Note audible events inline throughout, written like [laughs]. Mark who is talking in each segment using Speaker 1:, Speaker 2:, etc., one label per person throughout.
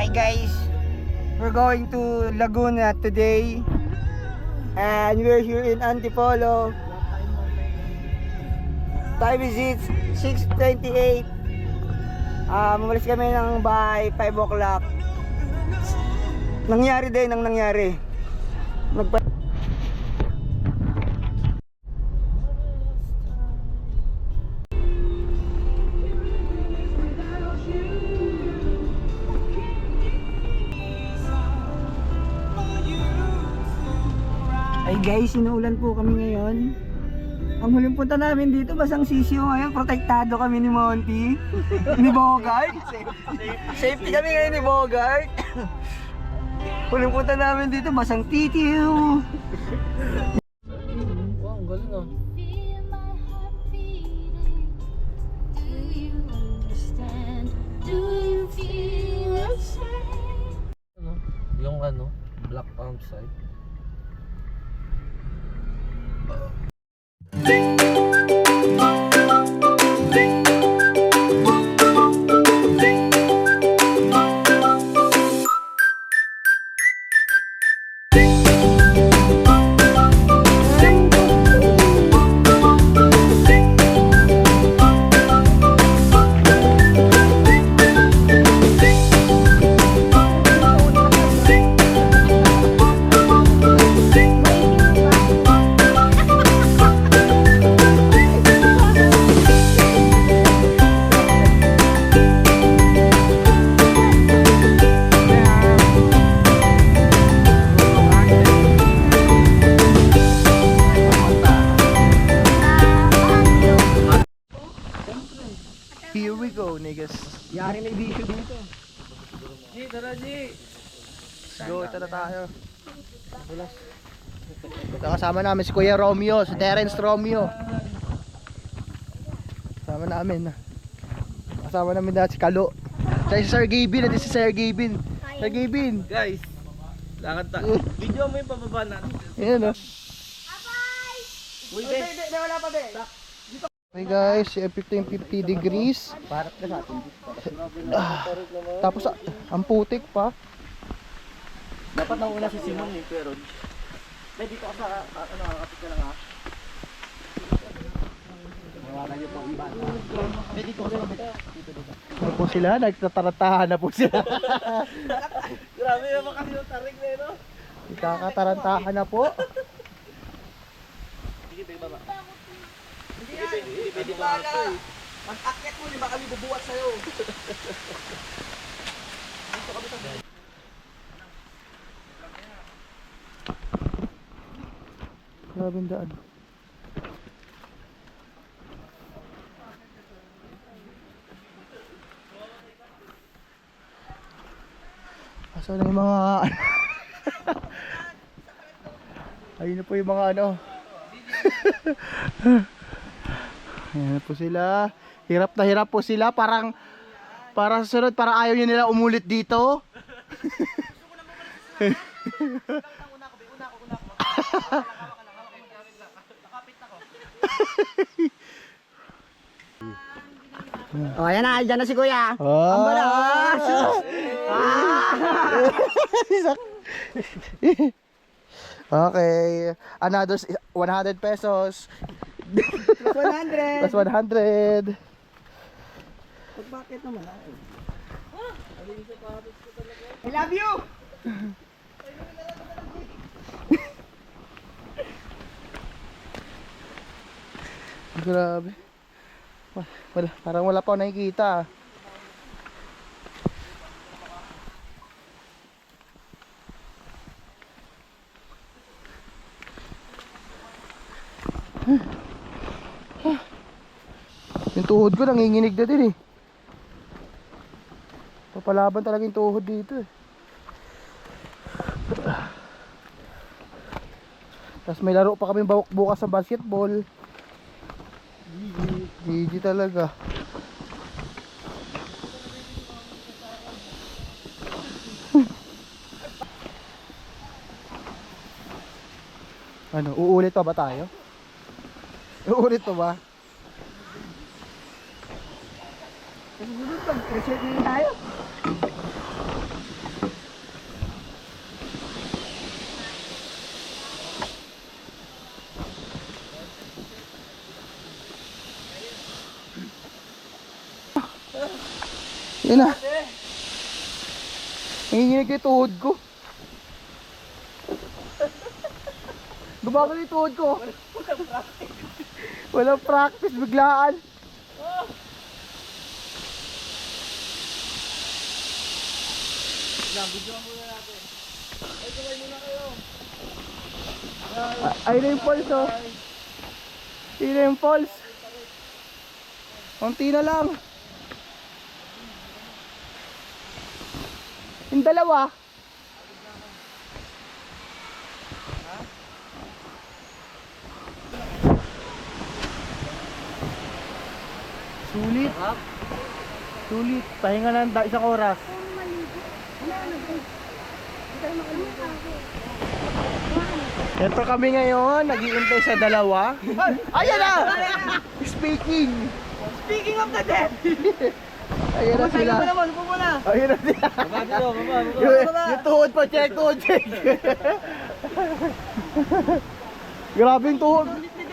Speaker 1: Hi guys, we're going to Laguna today. And we're here in Antipolo. Time is it 6.28 Ah, Umalis kami ng bahay 5 o'clock. Nangyari din ang nangyari. Nagpa Ay guys, sinuulan po kami ngayon. Ang huling punta namin dito, basang sisiyo ngayon. Protektado kami ni Monty. ni Bogart. Safety kami ngayon ni Bogart. huling punta namin dito, basang titiw.
Speaker 2: Wow, ang galing ah. Yung ano, black palm side.
Speaker 1: Go, ito na tayo. Ito kasama namin si Kuya Romeo, si Terence Romeo. Kasama namin. Kasama namin dahil si Kalo. Tsaka si Sir Gavin, at si Sir Gavin. Sir Gavin.
Speaker 2: Guys, lakad ta. Video mo yung pababa natin.
Speaker 1: Ayan o.
Speaker 2: Uy, Ben!
Speaker 1: Okay guys, 15 50 degrees. Parang na sa atin. Tapos ah, ang putik pa.
Speaker 2: Dapat nauna si Simon eh, pero... Ben, dito ka sa... ah, ano, kapit ka lang ha. Ben, dito ka sa kapit.
Speaker 1: Ano po sila? Nagtataratahan na po sila. [laughs]
Speaker 2: Grabe naman kasi yung tarik na yun, no?
Speaker 1: Ikakatarantahan na po.
Speaker 2: Sige, Ben, baba. Hindi, Ben, hindi, Ben, baba.
Speaker 1: Pag-akyat mo, di ba kami bubuhat sa'yo? [laughs] Grabe ang daan. Asa na yung mga [laughs] Ayun na po yung mga ano. [laughs] Ayan na po sila. Hirap na hirap po sila. Parang Para sa sunod Parang ayaw nyo nila umulit dito
Speaker 3: Oh, ayan na, dyan na si Kuya.
Speaker 1: Oh.
Speaker 3: Ang balas! [laughs]
Speaker 1: okay. Another s- 100 pesos.
Speaker 3: 100.
Speaker 1: Plus 100.
Speaker 3: Bakit naman? I love you! [laughs]
Speaker 1: Grabe. Wa- Wala, parang wala pa nakikita. ah. Yung tuhod ko nanginginig na din eh. Papalaban talaga yung tuhod dito eh. Tapos may laro pa kami bu- bukas sa basketball. GG talaga. [laughs] ano, uulit pa ba tayo? Uulit pa ba?
Speaker 3: Research na tayo.
Speaker 1: Yan na. Nanginginig yung tuhod ko. [laughs] Gumagal yung tuhod ko. Walang practice, biglaan. Ah, Ayun na yung falls oh. Ayun na yung falls. Konti na lang. Yung dalawa. Sulit. Sulit. Pahinga lang da- isang oras. Ito kami ngayon, nag-iintay sa dalawa. Ayan na! Speaking!
Speaker 3: Speaking of the dead. [laughs]
Speaker 1: Ayan na sila.
Speaker 3: Ano naman, upo muna.
Speaker 1: Ayun na sila. Yung, yung tuhod pa, check, tuhod, check. [laughs] Grabe yung tuhod.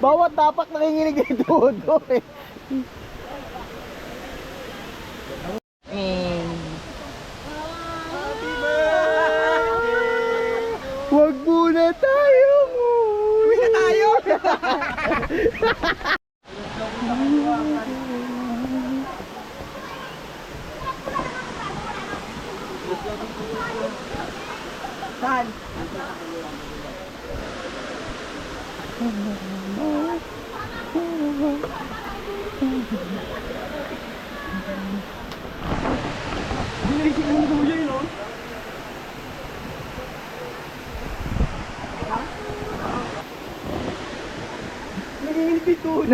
Speaker 1: Bawat dapat nanginginig yung tuhod ko eh. Wag muna tayo Uwi na tayo! Saan? Binilisik mo na yun, no? Tuhod.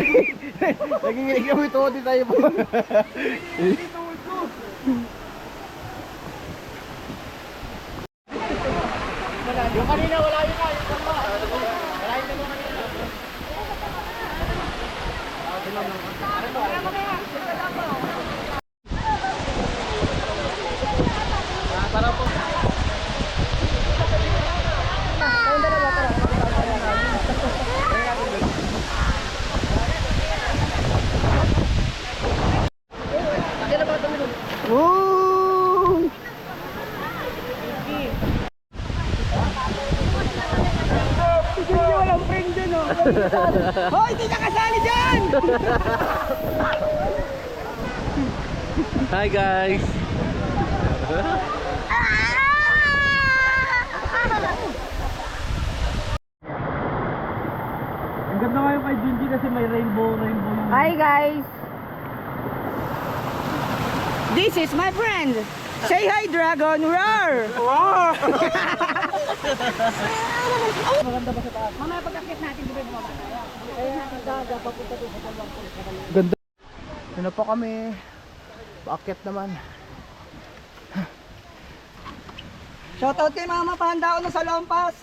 Speaker 1: Nanginginig yung tuhod, di tayo po. Nanginginig yung tuhod ko.
Speaker 2: Yung kanina wala yun na, yung dalawa. Wala yung dalawa kanina.
Speaker 1: Woo!
Speaker 3: Hindi walang friend dyan, oh. Hoy, hindi ka kasali dyan!
Speaker 2: Hi guys! Ang ganda nga yung kay Junji kasi may rainbow, rainbow yung...
Speaker 3: Hi, guys. This is my friend. Say hi, Dragon. Roar! Roar! [laughs] Mamaya pag-akit natin, di ba bumaba tayo?
Speaker 1: Ganda. Yun na po kami. Paakyat naman.
Speaker 3: Shoutout kay Mama Panda ako na sa Lompas.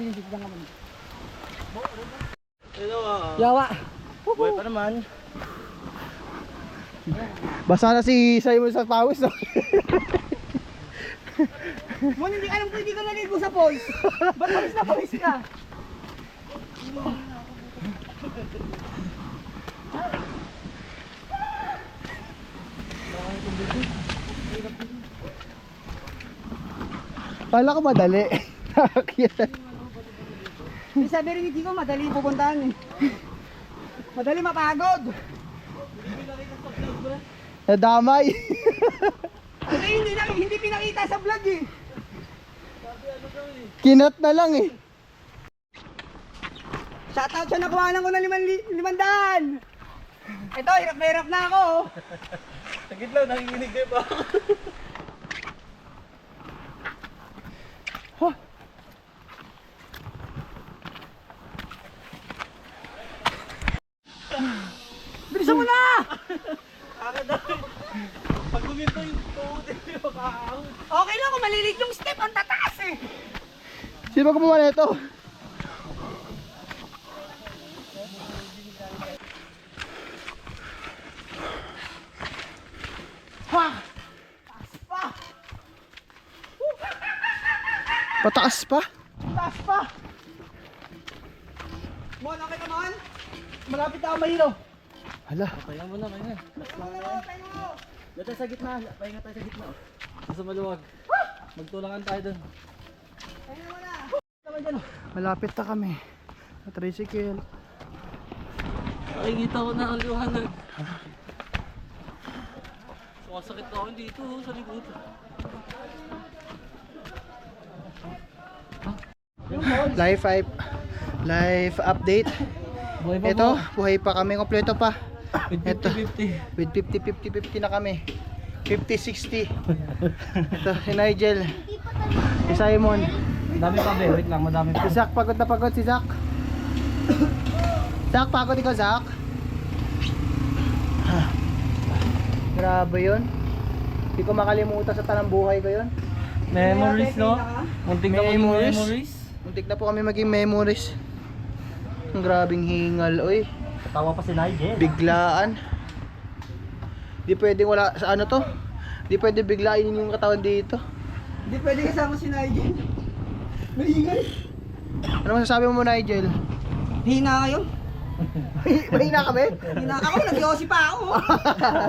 Speaker 3: Sinisip lang naman. Yawa.
Speaker 2: Buhay pa naman.
Speaker 1: Basa na si Simon sa pawis. No?
Speaker 3: Mon, hindi alam ko hindi ka naligo sa falls. Ba't pawis na pawis ka?
Speaker 1: Kala ko madali.
Speaker 3: Hindi sabi rin ni Kiko, madali pupuntahan eh. Madali mapagod.
Speaker 1: Nadamay.
Speaker 3: Kasi hindi, na, hindi pinakita sa vlog eh.
Speaker 1: Kinat na lang eh.
Speaker 3: Shoutout siya nakuha ko na liman, li- limandaan. Ito, hirap na hirap na ako. oh.
Speaker 2: Sagit lang, nanginginig kayo pa.
Speaker 3: Bilisan mo na!
Speaker 2: Pag guminto yung tuhod, hindi makakahon.
Speaker 3: Okay lang kung malilit yung step, ang tataas eh.
Speaker 1: Sino ba gumawa nito?
Speaker 3: Ha! Taas pa!
Speaker 1: Pataas pa?
Speaker 3: Taas pa! Mon, okay ka, Mon?
Speaker 1: Malapit na ako mahilo.
Speaker 2: Hala. Pahinga mo na, pahinga. Na na tayo sa gitna. Pahinga tayo sa gitna. oh. Sa maluwag. Magtulangan tayo doon.
Speaker 1: Malapit na kami. Sa tricycle.
Speaker 2: Nakikita ko na ang liwanag. Sumasakit na ako dito oh, sa likod.
Speaker 1: Life up, life update.
Speaker 2: Buhay pa
Speaker 1: Ito, buhay pa kami. Kompleto pa.
Speaker 2: With
Speaker 1: Ito.
Speaker 2: 50-50.
Speaker 1: With 50-50-50 na kami. 50-60. Ito, si Nigel. Si Simon.
Speaker 2: Dami pa be, wait lang, madami
Speaker 1: Si Zach, pagod na pagod si Zach. Zach, pagod ikaw, Zach. Ah. Grabe yun. Hindi ko makalimutan sa tanang buhay ko yun.
Speaker 2: Memories, no? Munting na
Speaker 1: memories. Muntik na po kami maging memories. Ang grabing hingal, oy.
Speaker 2: Katawa pa si Nigel.
Speaker 1: Biglaan. Di pwedeng wala sa ano to. Di pwede biglain yung katawan dito.
Speaker 3: Hindi pwede kasama si Nigel. Maingay.
Speaker 1: Ano masasabi mo, Nigel?
Speaker 3: Hina kayo.
Speaker 1: Mahina kami?
Speaker 3: Hina ako, nag pa ako.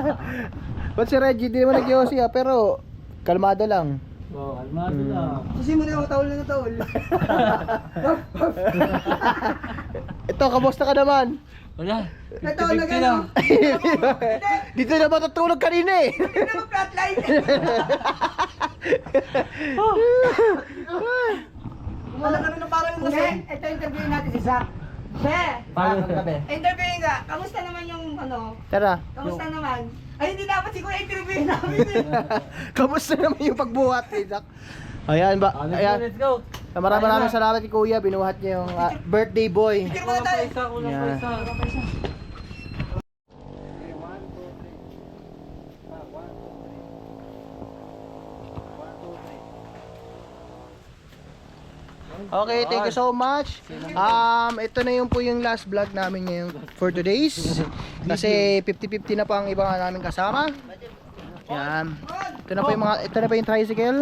Speaker 3: [laughs]
Speaker 1: Ba't si Reggie? Di naman nag-yosi ah, pero kalmado lang.
Speaker 2: Oh, almado lang.
Speaker 3: Susi mo na ako, taol na taol. [laughs]
Speaker 1: Ito, kamusta ka naman?
Speaker 2: Wala.
Speaker 3: Nataol na
Speaker 2: 50-50 lang. [laughs]
Speaker 1: Dito na matutulog kanina eh.
Speaker 3: Hindi naman flatline. [laughs] Wala ka na parang yung
Speaker 4: Hindi, ito interview natin si Zach. Be,
Speaker 2: Paano
Speaker 4: interview nga. Kamusta naman yung ano?
Speaker 1: Tara.
Speaker 4: Kamusta naman? Ay, hindi dapat siguro interview namin eh. [laughs]
Speaker 1: Kamusta naman yung pagbuhat ni Zach? Ayan ba?
Speaker 2: Ah, let's go, Go.
Speaker 1: Maraming maraming salamat kay Kuya. Binuhat niya yung ah, birthday boy.
Speaker 2: Isa, kulang pa
Speaker 1: Yeah.
Speaker 2: isa. Kulang pa isa.
Speaker 1: Okay, thank you so much. Um, ito na yung po yung last vlog namin ngayon for today's. Kasi 50-50 na po ang iba nga namin kasama. Yan. Ito na po yung mga ito na po yung tricycle.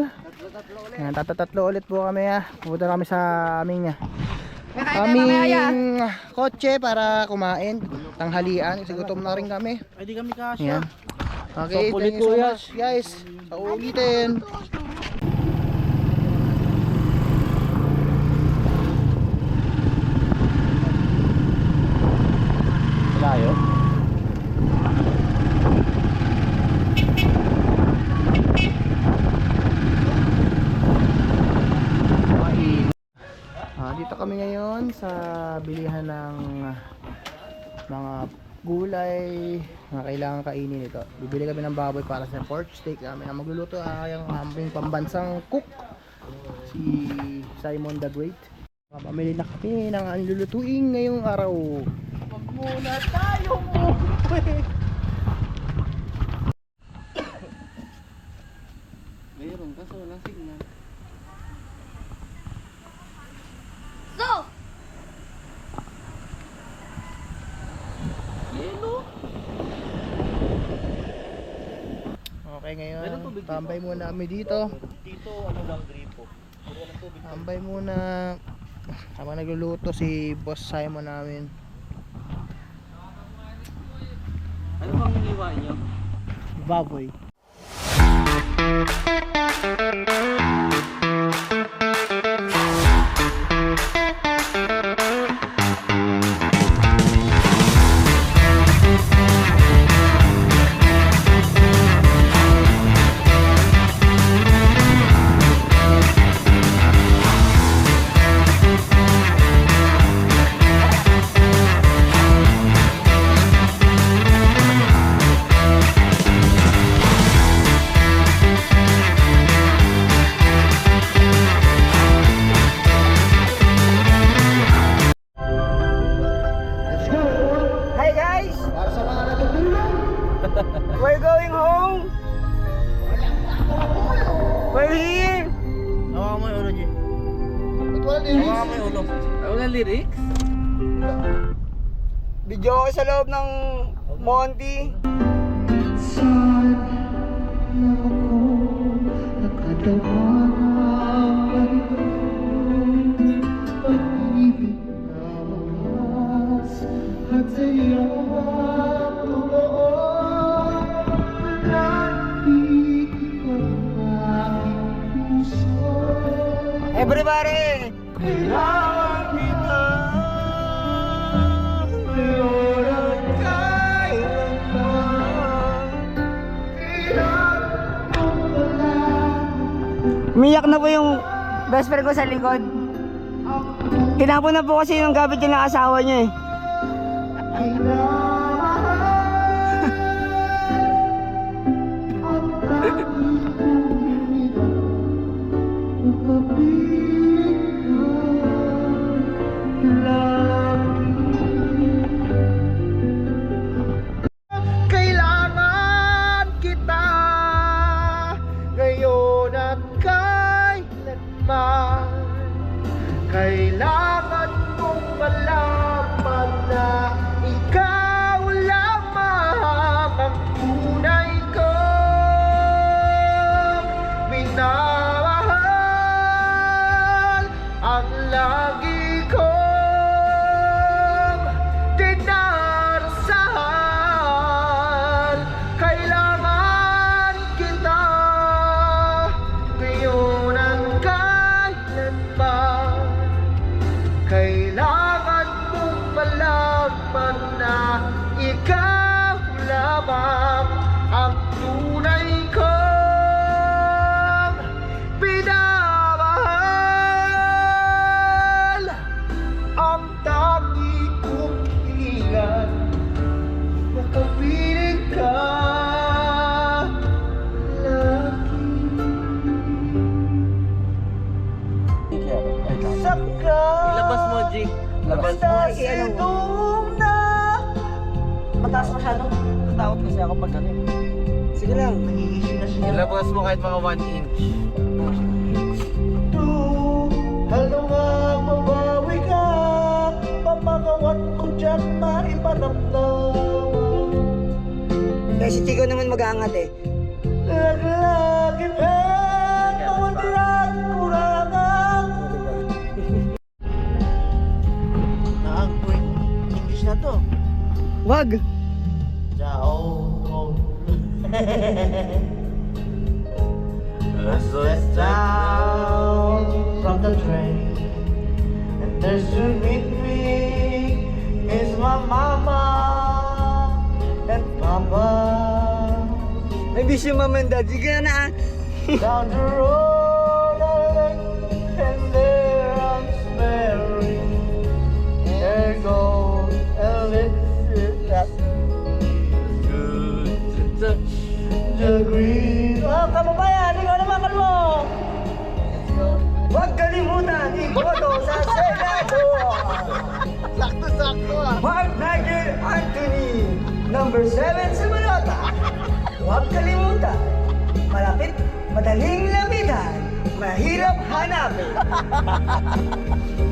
Speaker 1: Yan, tatatatlo ulit po kami ha. Pupunta kami sa aming aming kotse para kumain, tanghalian kasi gutom na rin kami.
Speaker 2: Ay, di kami kasya.
Speaker 1: Yan. Okay,
Speaker 2: So,
Speaker 1: thank
Speaker 2: ulit,
Speaker 1: you so much guys. Sa ulitin.
Speaker 2: Layo.
Speaker 1: Ah, dito kami ngayon sa bilihan ng mga gulay na kailangan kainin ito. Bibili kami ng baboy para sa pork steak namin. Ang magluluto ay ang aming pambansang cook, si Simon the Great. Pamili na kami ng ang lulutuin ngayong araw. Wag muna tayo umuwi.
Speaker 2: Mayroon kaso walang signal.
Speaker 5: So,
Speaker 1: Okay
Speaker 2: Meron
Speaker 1: ngayon,
Speaker 2: tubig dito?
Speaker 1: Tambay muna kami dito.
Speaker 2: Dito, ano lang, gripo.
Speaker 1: Tambay muna habang nagluluto si Boss Simon namin.
Speaker 2: Ano bang iniwan nyo?
Speaker 1: Baboy.
Speaker 3: Hi
Speaker 1: sa
Speaker 3: loob ng Monty.
Speaker 1: Everybody! Umiyak na po yung best friend ko sa likod. Tinapon na po kasi yung gamit niya ng asawa niya eh. [laughs]
Speaker 2: kasi ako pag ano eh.
Speaker 1: Sige lang.
Speaker 4: Nangigising na siya
Speaker 2: Ilabas mo kahit mga 1 inch.
Speaker 4: to Ano nga mabawi ka Pamagawan ko dyan maipanamdaman
Speaker 1: Eh, si Chico naman mag-aangat eh.
Speaker 4: Naglagi pa Mawadrag kurangan Nakag-point English na to
Speaker 1: Wag!
Speaker 4: Ciao Steps down from the train And there to meet me is my mama and papa
Speaker 1: Maybe miss you, mom and dad. Sige na na ah.
Speaker 4: Down the road the green Oh, kababayan, ikaw naman kalmo!
Speaker 1: Huwag kalimutan, iboto sa Senado!
Speaker 4: Sakto-sakto ah!
Speaker 1: Mark Nigel Anthony, number 7 sa Malota. Huwag kalimutan, malapit, madaling lapitan, mahirap hanapin. [laughs]